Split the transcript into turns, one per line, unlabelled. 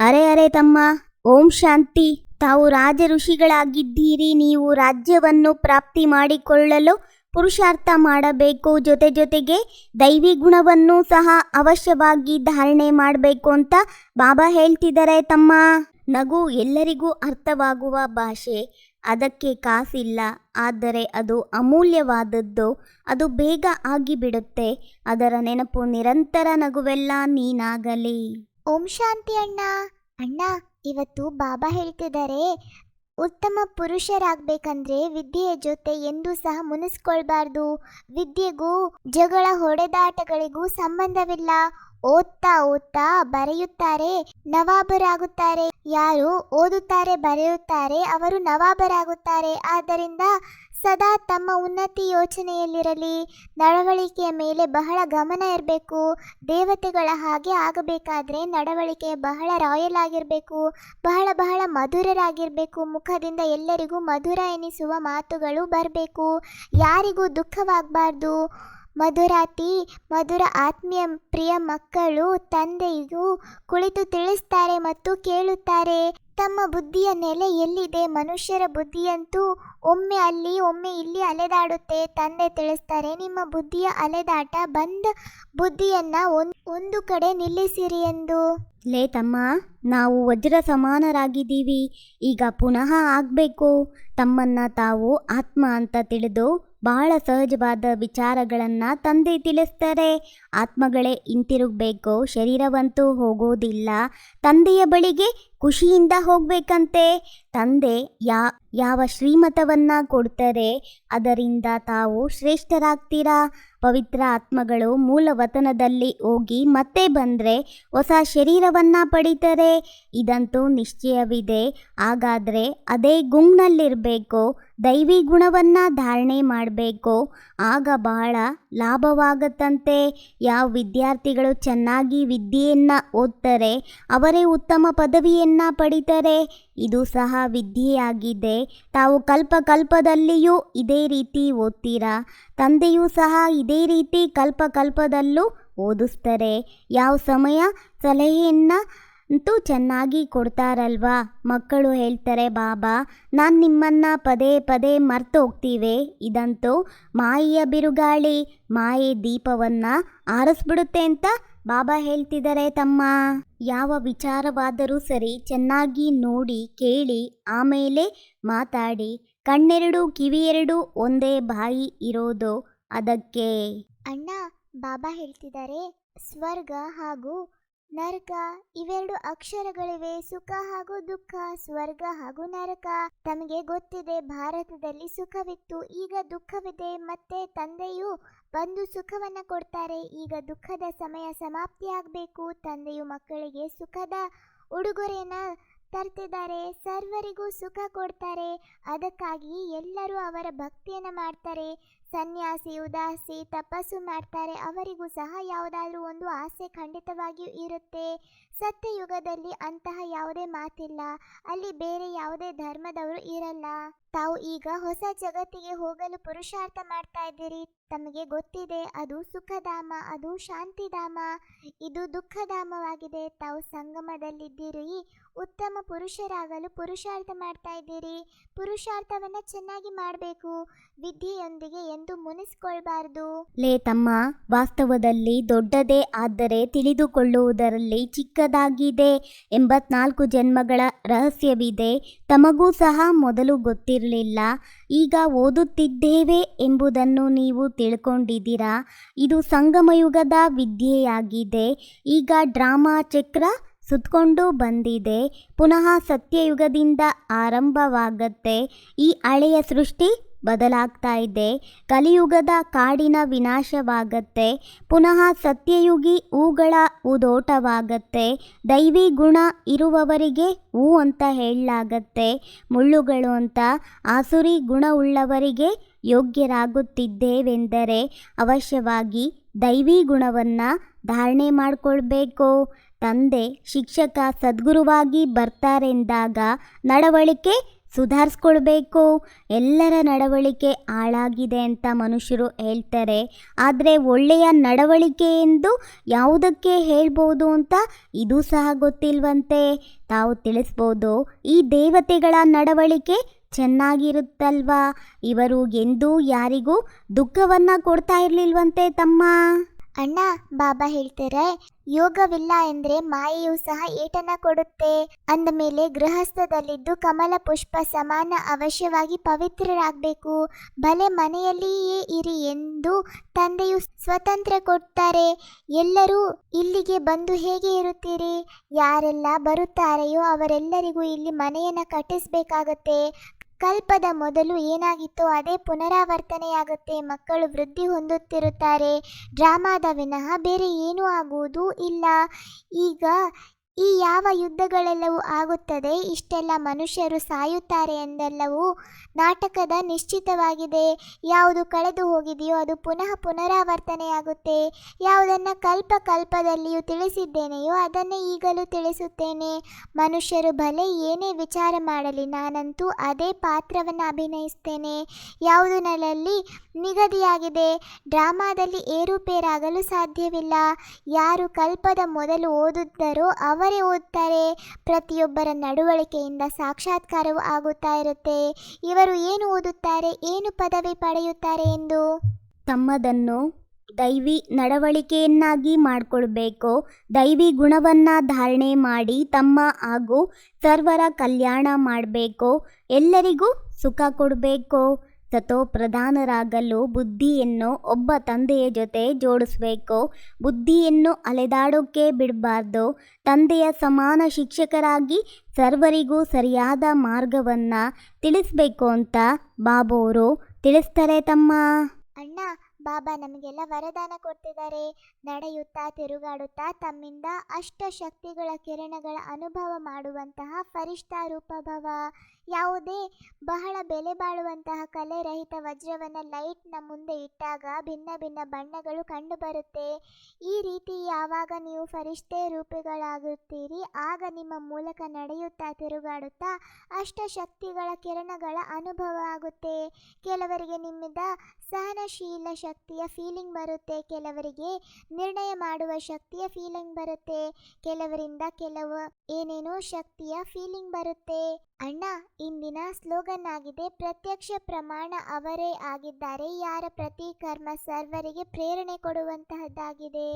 ಅರೆ ಅರೆ ತಮ್ಮ, ಓಂ ಶಾಂತಿ. ತಾವು ರಾಜ ಋಷಿಗಳಾಗಿದ್ದೀರಿ, ನೀವು ರಾಜ್ಯವನ್ನು ಪ್ರಾಪ್ತಿ ಮಾಡಿಕೊಳ್ಳಲು ಪುರುಷಾರ್ಥ ಮಾಡಬೇಕು. ಜೊತೆ ಜೊತೆಗೆ ದೈವಿ ಗುಣವನ್ನು ಸಹ ಅವಶ್ಯವಾಗಿ ಧಾರಣೆ ಮಾಡಬೇಕು ಅಂತ ಬಾಬಾ ಹೇಳ್ತಿದ್ದಾರೆ ತಮ್ಮ. ನಗು ಎಲ್ಲರಿಗೂ ಅರ್ಥವಾಗುವ ಭಾಷೆ. ಅದಕ್ಕೆ ಕಾಸಿಲ್ಲ. ಆದರೆ ಅದು ಅಮೂಲ್ಯವಾದದ್ದು. ಅದು ಬೇಗ ಆಗಿಬಿಡುತ್ತೆ. ಅದರ ನೆನಪು ನಿರಂತರ ನಗುವೆಲ್ಲ ನೀನಾಗಲಿ.
ಓಂ ಶಾಂತಿ ಅಣ್ಣ. ಅಣ್ಣ, ಇವತ್ತು ಬಾಬಾ ಹೇಳ್ತಿದ್ದಾರೆ ಉತ್ತಮ ಪುರುಷರಾಗಬೇಕಂದ್ರೆ ವಿದ್ಯೆಯ ಜೊತೆ ಎಂದೂ ಸಹ ಮುನಿಸ್ಕೊಳ್ಬಾರ್ದು. ವಿದ್ಯೆಗೂ ಜಗಳ ಹೊಡೆದಾಟಗಳಿಗೂ ಸಂಬಂಧವಿಲ್ಲ. ಓದ್ತಾ ಓದ್ತಾ ಬರೆಯುತ್ತಾರೆ, ನವಾಬರಾಗುತ್ತಾರೆ. ಯಾರು ಓದುತ್ತಾರೆ, ಬರೆಯುತ್ತಾರೆ, ಅವರು ನವಾಬರಾಗುತ್ತಾರೆ. ಆದ್ದರಿಂದ ಸದಾ ತಮ್ಮ ಉನ್ನತಿ ಯೋಚನೆಯಲ್ಲಿರಲಿ. ನಡವಳಿಕೆಯ ಮೇಲೆ ಬಹಳ ಗಮನ ಇರಬೇಕು. ದೇವತೆಗಳ ಹಾಗೆ ಆಗಬೇಕಾದ್ರೆ ನಡವಳಿಕೆ ಬಹಳ ರಾಯಲ್ ಆಗಿರಬೇಕು. ಬಹಳ ಬಹಳ ಮಧುರರಾಗಿರಬೇಕು. ಮುಖದಿಂದ ಎಲ್ಲರಿಗೂ ಮಧುರ ಎನಿಸುವ ಮಾತುಗಳು ಬರಬೇಕು. ಯಾರಿಗೂ ದುಃಖವಾಗಬಾರ್ದು. ಮಧುರಾತಿ ಮಧುರ ಆತ್ಮೀಯ ಪ್ರಿಯ ಮಕ್ಕಳು ತಂದೆಯು ಕುಳಿತು ತಿಳಿಸ್ತಾರೆ ಮತ್ತು ಕೇಳುತ್ತಾರೆ. ತಮ್ಮ ಬುದ್ಧಿಯ ನೆಲೆ ಎಲ್ಲಿದೆ? ಮನುಷ್ಯರ ಬುದ್ಧಿಯಂತೂ ಒಮ್ಮೆ ಅಲ್ಲಿ, ಒಮ್ಮೆ ಇಲ್ಲಿ ಅಲೆದಾಡುತ್ತೆ. ತಂದೆ ತಿಳಿಸ್ತಾರೆ, ನಿಮ್ಮ ಬುದ್ಧಿಯ ಅಲೆದಾಟ ಬಂದ ಬುದ್ಧಿಯನ್ನ ಒಂದ್- ಕಡೆ ನಿಲ್ಲಿಸಿರಿ ಎಂದು.
ಲೇ ತಮ್ಮ, ನಾವು ವಜ್ರ ಸಮಾನರಾಗಿದ್ದೀವಿ. ಈಗ ಪುನಃ ಆಗಬೇಕು. ತಮ್ಮನ್ನ ತಾವು ಆತ್ಮ ಅಂತ ತಿಳಿದು ಬಹಳ ಸಹಜವಾದ ವಿಚಾರಗಳನ್ನು ತಂದೆ ತಿಳಿಸ್ತಾರೆ. ಆತ್ಮಗಳೇ ಹಿಂತಿರುಗಬೇಕು. ಶರೀರವಂತೂ ಹೋಗೋದಿಲ್ಲ. ತಂದೆಯ ಬಳಿಗೆ ಖುಷಿಯಿಂದ ಹೋಗ್ಬೇಕಂತೆ. ತಂದೆ ಯಾ, ಯಾವ ಶ್ರೀಮತವನ್ನ ಕೊಡ್ತಾರೆ, ಅದರಿಂದ ತಾವು ಶ್ರೇಷ್ಠರಾಗ್ತೀರಾ? ಪವಿತ್ರ ಆತ್ಮಗಳು ಮೂಲ ವತನದಲ್ಲಿ ಹೋಗಿ ಮತ್ತೆ ಬಂದರೆ ಹೊಸ ಶರೀರವನ್ನ ಪಡಿತಾರೆ? ಇದಂತೂ ನಿಶ್ಚಯವಿದೆ. ಹಾಗಾದರೆ ಅದೇ ಗುಂಗ್ನಲ್ಲಿರಬೇಕು, ದೈವಿ ಗುಣವನ್ನ ಧಾರಣೆ ಮಾಡಬೇಕು. ಆಗ ಬಹಳ ಲಾಭವಾಗತ್ತಂತೆ. ಯಾವ ವಿದ್ಯಾರ್ಥಿಗಳು ಚೆನ್ನಾಗಿ ವಿದ್ಯೆಯನ್ನು ಓದ್ತಾರೆ, ಅವರೇ ಉತ್ತಮ ಪದವಿಯನ್ನು ಪಡಿತಾರೆ. ಇದು ಸಹ ವಿದ್ಯೆಯಾಗಿದೆ. ತಾವು ಕಲ್ಪ ಕಲ್ಪದಲ್ಲಿಯೂ ಇದೇ ರೀತಿ ಓದ್ತೀರಾ? ತಂದೆಯೂ ಸಹ ಇದೇ ರೀತಿ ಕಲ್ಪ ಕಲ್ಪದಲ್ಲೂ ಓದಿಸ್ತಾರೆ. ಯಾವ ಸಮಯ ಸಲಹೆಯನ್ನು ಅಂತೂ ಚೆನ್ನಾಗಿ ಕೊಡ್ತಾರಲ್ವಾ? ಮಕ್ಕಳು ಹೇಳ್ತಾರೆ, ಬಾಬಾ, ನಾನು ನಿಮ್ಮನ್ನು ಪದೇ ಪದೇ ಮರ್ತು ಹೋಗ್ತೀವಿ ಇದಂತೂ ಮಾಯಿಯ ಬಿರುಗಾಳಿ, ಮಾಯೆ ದೀಪವನ್ನು ಆರಿಸ್ಬಿಡುತ್ತೆ ಅಂತ ಬಾಬಾ ಹೇಳ್ತಿದ್ದಾರೆ ತಮ್ಮ. ಯಾವ ವಿಚಾರವಾದರೂ ಸರಿ ಚೆನ್ನಾಗಿ ನೋಡಿ, ಕೇಳಿ, ಆಮೇಲೆ ಮಾತಾಡಿ. ಕಣ್ಣೆರಡು, ಕಿವಿಯೆರಡು ಒಂದೇ ಬಾಯಿ ಇರೋದು ಅದಕ್ಕೆ.
ಅಣ್ಣ, ಬಾಬಾ ಹೇಳ್ತಿದ್ದಾರೆ ಸ್ವರ್ಗ ಹಾಗೂ ನರಕ, ಇವೆರಡು ಅಕ್ಷರಗಳಿವೆ, ಸುಖ ಹಾಗೂ ದುಃಖ, ಸ್ವರ್ಗ ಹಾಗೂ ನರಕ. ತಮಗೆ ಗೊತ್ತಿದೆ, ಭಾರತದಲ್ಲಿ ಸುಖವಿತ್ತು, ಈಗ ದುಃಖವಿದೆ, ಮತ್ತೆ ತಂದೆಯು ಬಂದು ಸುಖವನ್ನ ಕೊಡ್ತಾರೆ. ಈಗ ದುಃಖದ ಸಮಯ ಸಮಾಪ್ತಿಯಾಗಬೇಕು, ತಂದೆಯು ಮಕ್ಕಳಿಗೆ ಸುಖದ ಉಡುಗೊರೆಯನ್ನ ತರ್ತಿದ್ದಾರೆ, ಸರ್ವರಿಗೂ ಸುಖ ಕೊಡ್ತಾರೆ. ಅದಕ್ಕಾಗಿ ಎಲ್ಲರೂ ಅವರ ಭಕ್ತಿಯನ್ನು ಮಾಡ್ತಾರೆ. ಸನ್ಯಾಸಿ, ಉದಾಸಿ ತಪಸ್ಸು ಮಾಡ್ತಾರೆ. ಅವರಿಗೂ ಸಹ ಯಾವುದಾದ್ರೂ ಒಂದು ಆಸೆ ಖಂಡಿತವಾಗಿಯೂ ಇರುತ್ತೆ. ಸತ್ಯಯುಗದಲ್ಲಿ ಅಂತಹ ಯಾವುದೇ ಮಾತಿಲ್ಲ. ಅಲ್ಲಿ ಬೇರೆ ಯಾವುದೇ ಧರ್ಮದವರು ಇರಲ್ಲ. ತಾವು ಈಗ ಹೊಸ ಜಗತ್ತಿಗೆ ಹೋಗಲು ಪುರುಷಾರ್ಥ ಮಾಡ್ತಾ ಇದ್ದೀರಿ. ತಮಗೆ ಗೊತ್ತಿದೆ, ಅದು ಸುಖಧಾಮ, ಅದು ಶಾಂತಿಧಾಮ. ಇದು ದುಃಖಧಾಮವಾಗಿದೆ. ತಾವು ಸಂಗಮದಲ್ಲಿದ್ದೀರಿ. ಉತ್ತಮ ಪುರುಷರಾಗಲು ಪುರುಷಾರ್ಥ ಮಾಡ್ತಾ ಇದ್ದೀರಿ. ಪುರುಷಾರ್ಥವನ್ನು ಚೆನ್ನಾಗಿ ಮಾಡಬೇಕು. ವಿದ್ಯೆಯೊಂದಿಗೆ ಎಂದು ಮುನಿಸ್ಕೊಳ್ಬಾರ್ದು.
ಲೇ ತಮ್ಮ, ವಾಸ್ತವದಲ್ಲಿ ದೊಡ್ಡದೇ ಆದರೆ ತಿಳಿದುಕೊಳ್ಳುವುದರಲ್ಲಿ ಚಿಕ್ಕದಾಗಿದೆ ಎಂಬತ್ನಾಲ್ಕು ಜನ್ಮಗಳ ರಹಸ್ಯವಿದೆ. ತಮಗೂ ಸಹ ಮೊದಲು ಗೊತ್ತಿರಲಿಲ್ಲ. ಈಗ ಓದುತ್ತಿದ್ದೇವೆ ಎಂಬುದನ್ನು ನೀವು ತಿಳ್ಕೊಂಡಿದ್ದೀರಾ? ಇದು ಸಂಗಮಯುಗದ ವಿದ್ಯೆಯಾಗಿದೆ. ಈಗ ಡ್ರಾಮಾ ಚಕ್ರ ಸುತ್ಕೊಂಡು ಬಂದಿದೆ. ಪುನಃ ಸತ್ಯಯುಗದಿಂದ ಆರಂಭವಾಗತ್ತೆ. ಈ ಹಳೆಯ ಸೃಷ್ಟಿ ಬದಲಾಗ್ತಾ ಇದೆ. ಕಲಿಯುಗದ ಕಾಡಿನ ವಿನಾಶವಾಗತ್ತೆ. ಪುನಃ ಸತ್ಯಯುಗಿ ಹೂಗಳ ಉದೋಟವಾಗತ್ತೆ ದೈವಿ ಗುಣ ಇರುವವರಿಗೆ ಹೂ ಅಂತ ಹೇಳಲಾಗತ್ತೆ. ಮುಳ್ಳುಗಳು ಅಂತ ಆಸುರಿ ಗುಣವುಳ್ಳವರಿಗೆ ಯೋಗ್ಯರಾಗುತ್ತಿದ್ದೇವೆಂದರೆ ಅವಶ್ಯವಾಗಿ ದೈವಿ ಗುಣವನ್ನು ಧಾರಣೆ ಮಾಡಿಕೊಳ್ಬೇಕು. ತಂದೆ, ಶಿಕ್ಷಕ, ಸದ್ಗುರುವಾಗಿ ಬರ್ತಾರೆಂದಾಗ ನಡವಳಿಕೆ ಸುಧಾರಿಸ್ಕೊಳ್ಬೇಕು, ಎಲ್ಲರ ನಡವಳಿಕೆ ಹಾಳಾಗಿದೆ ಅಂತ ಮನುಷ್ಯರು ಹೇಳ್ತಾರೆ. ಆದರೆ ಒಳ್ಳೆಯ ನಡವಳಿಕೆ ಎಂದು ಯಾವುದಕ್ಕೆ ಹೇಳ್ಬೋದು ಅಂತ ಇದು ಸಹ ಗೊತ್ತಿಲ್ವಂತೆ. ತಾವು ತಿಳಿಸ್ಬೋದು, ಈ ದೇವತೆಗಳ ನಡವಳಿಕೆ ಚೆನ್ನಾಗಿರುತ್ತಲ್ವಾ? ಇವರು ಎಂದೂ ಯಾರಿಗೂ ದುಃಖವನ್ನು ಕೊಡ್ತಾ ಇರಲಿಲ್ವಂತೆ ತಮ್ಮ?
ಅಣ್ಣ, ಬಾಬಾ ಹೇಳ್ತಾರೆ, ಯೋಗವಿಲ್ಲ ಎಂದ್ರೆ ಮಾಯೆಯು ಸಹ ಏಟನ ಕೊಡುತ್ತೆ. ಅಂದ ಮೇಲೆ ಗೃಹಸ್ಥದಲ್ಲಿದ್ದು ಕಮಲ ಪುಷ್ಪ ಸಮಾನ ಅವಶ್ಯವಾಗಿ ಪವಿತ್ರರಾಗಬೇಕು. ಭಲೆ ಮನೆಯಲ್ಲಿಯೇ ಇರಿ ಎಂದು ತಂದೆಯು ಸ್ವತಂತ್ರ ಕೊಡ್ತಾರೆ. ಎಲ್ಲರೂ ಇಲ್ಲಿಗೆ ಬಂದು ಹೇಗೆ ಇರುತ್ತೀರಿ? ಯಾರೆಲ್ಲ ಬರುತ್ತಾರೆಯೋ ಅವರೆಲ್ಲರಿಗೂ ಇಲ್ಲಿ ಮನೆಯನ್ನು ಕಟ್ಟಿಸ್ಬೇಕಾಗತ್ತೆ. ಕಲ್ಪದ ಮೊದಲು ಏನಾಗಿತ್ತೋ ಅದೇ ಪುನರಾವರ್ತನೆಯಾಗುತ್ತೆ. ಮಕ್ಕಳು ವೃದ್ಧಿ ಹೊಂದುತ್ತಿರುತ್ತಾರೆ. ಡ್ರಾಮಾದ ವಿನಃ ಬೇರೆ ಏನೂ ಆಗುವುದು ಇಲ್ಲ. ಈಗ ಈ ಯಾವ ಯುದ್ಧಗಳೆಲ್ಲವೂ ಆಗುತ್ತದೆ, ಇಷ್ಟೆಲ್ಲ ಮನುಷ್ಯರು ಸಾಯುತ್ತಾರೆ ಎಂದೆಲ್ಲವೂ ನಾಟಕದ ನಿಶ್ಚಿತವಾಗಿದೆ. ಯಾವುದು ಕಳೆದು ಹೋಗಿದೆಯೋ ಅದು ಪುನಃ ಪುನರಾವರ್ತನೆಯಾಗುತ್ತೆ ಯಾವುದನ್ನು ಕಲ್ಪ ಕಲ್ಪದಲ್ಲಿಯೂ ತಿಳಿಸಿದ್ದೇನೆಯೋ ಅದನ್ನೇ ಈಗಲೂ ತಿಳಿಸುತ್ತೇನೆ. ಮನುಷ್ಯರು ಭಲೆ ಏನೇ ವಿಚಾರ ಮಾಡಲಿ, ನಾನಂತೂ ಅದೇ ಪಾತ್ರವನ್ನು ಅಭಿನಯಿಸ್ತೇನೆ. ಯಾವುದು ನನ್ನಲ್ಲಿ ನಿಗದಿಯಾಗಿದೆ, ಡ್ರಾಮಾದಲ್ಲಿ ಏರುಪೇರಾಗಲು ಸಾಧ್ಯವಿಲ್ಲ. ಯಾರು ಕಲ್ಪದ ಮೊದಲು ಓದುತ್ತಾರೋ ಅವರೇ ಓದ್ತಾರೆ. ಪ್ರತಿಯೊಬ್ಬರ ನಡವಳಿಕೆಯಿಂದ ಸಾಕ್ಷಾತ್ಕಾರವೂ ಆಗುತ್ತಾ ಇರುತ್ತೆ. ಇವರು ಏನು ಓದುತ್ತಾರೆ, ಏನು ಪದವಿ ಪಡೆಯುತ್ತಾರೆ ಎಂದು?
ತಮ್ಮದನ್ನು ದೈವಿ ನಡವಳಿಕೆಯನ್ನಾಗಿ ಮಾಡಿಕೊಳ್ಬೇಕು. ದೈವಿ ಗುಣವನ್ನು ಧಾರಣೆ ಮಾಡಿ ತಮ್ಮ ಹಾಗೂ ಸರ್ವರ ಕಲ್ಯಾಣ ಮಾಡಬೇಕು. ಎಲ್ಲರಿಗೂ ಸುಖ ಕೊಡಬೇಕು. ಸತೋ ಪ್ರಧಾನರಾಗಲು ಬುದ್ಧಿಯನ್ನು ಒಬ್ಬ ತಂದೆಯ ಜೊತೆ ಜೋಡಿಸ್ಬೇಕು. ಬುದ್ಧಿಯನ್ನು ಅಲೆದಾಡೋಕ್ಕೆ ಬಿಡಬಾರ್ದು. ತಂದೆಯ ಸಮಾನ ಶಿಕ್ಷಕರಾಗಿ ಸರ್ವರಿಗೂ ಸರಿಯಾದ ಮಾರ್ಗವನ್ನು ತಿಳಿಸ್ಬೇಕು ಅಂತ ಬಾಬೋರು ತಿಳಿಸ್ತಾರೆ ತಮ್ಮ.
ಅಣ್ಣ, ಬಾಬಾ ನಮಗೆಲ್ಲ ವರದಾನ ಕೊಡ್ತಿದ್ದಾರೆ. ನಡೆಯುತ್ತಾ, ತಿರುಗಾಡುತ್ತಾ ತಮ್ಮಿಂದ ಅಷ್ಟ ಶಕ್ತಿಗಳ ಕಿರಣಗಳ ಅನುಭವ ಮಾಡುವಂತಹ ಫರಿಷ್ಠಾ ರೂಪಭವ. ಯಾವುದೇ ಬಹಳ ಬೆಲೆ ಬಾಳುವಂತಹ ಕಲೆರಹಿತ ವಜ್ರವನ್ನು ಲೈಟ್ನ ಮುಂದೆ ಇಟ್ಟಾಗ ಭಿನ್ನ ಭಿನ್ನ ಬಣ್ಣಗಳು ಕಂಡುಬರುತ್ತೆ ಈ ರೀತಿ ಯಾವಾಗ ನೀವು ಫರಿಷ್ಠೆ ರೂಪಗಳಾಗುತ್ತೀರಿ, ಆಗ ನಿಮ್ಮ ಮೂಲಕ ನಡೆಯುತ್ತಾ ತಿರುಗಾಡುತ್ತಾ ಅಷ್ಟ ಶಕ್ತಿಗಳ ಕಿರಣಗಳ ಅನುಭವ ಆಗುತ್ತೆ. ಕೆಲವರಿಗೆ ನಿಮ್ಮಿಂದ ಸಹನಶೀಲ ಶಕ್ತಿಯ ಫೀಲಿಂಗ್ ಬರುತ್ತೆ, ಕೆಲವರಿಗೆ ನಿರ್ಣಯ ಮಾಡುವ ಶಕ್ತಿಯ ಫೀಲಿಂಗ್ ಬರುತ್ತೆ, ಕೆಲವರಿಂದ ಕೆಲವು ಏನೇನೋ ಶಕ್ತಿಯ ಫೀಲಿಂಗ್ ಬರುತ್ತೆ. ಅಣ್ಣ ಇಂದಿನ ಸ್ಲೋಗನ್ ಆಗಿದೆ ಪ್ರತ್ಯಕ್ಷ ಪ್ರಮಾಣ ಅವರೇ ಆಗಿದ್ದಾರೆ ಯಾರ ಪ್ರತಿ ಕರ್ಮ ಸರ್ವರಿಗೆ ಪ್ರೇರಣೆ ಕೊಡುವಂತಹದ್ದಾಗಿದೆ.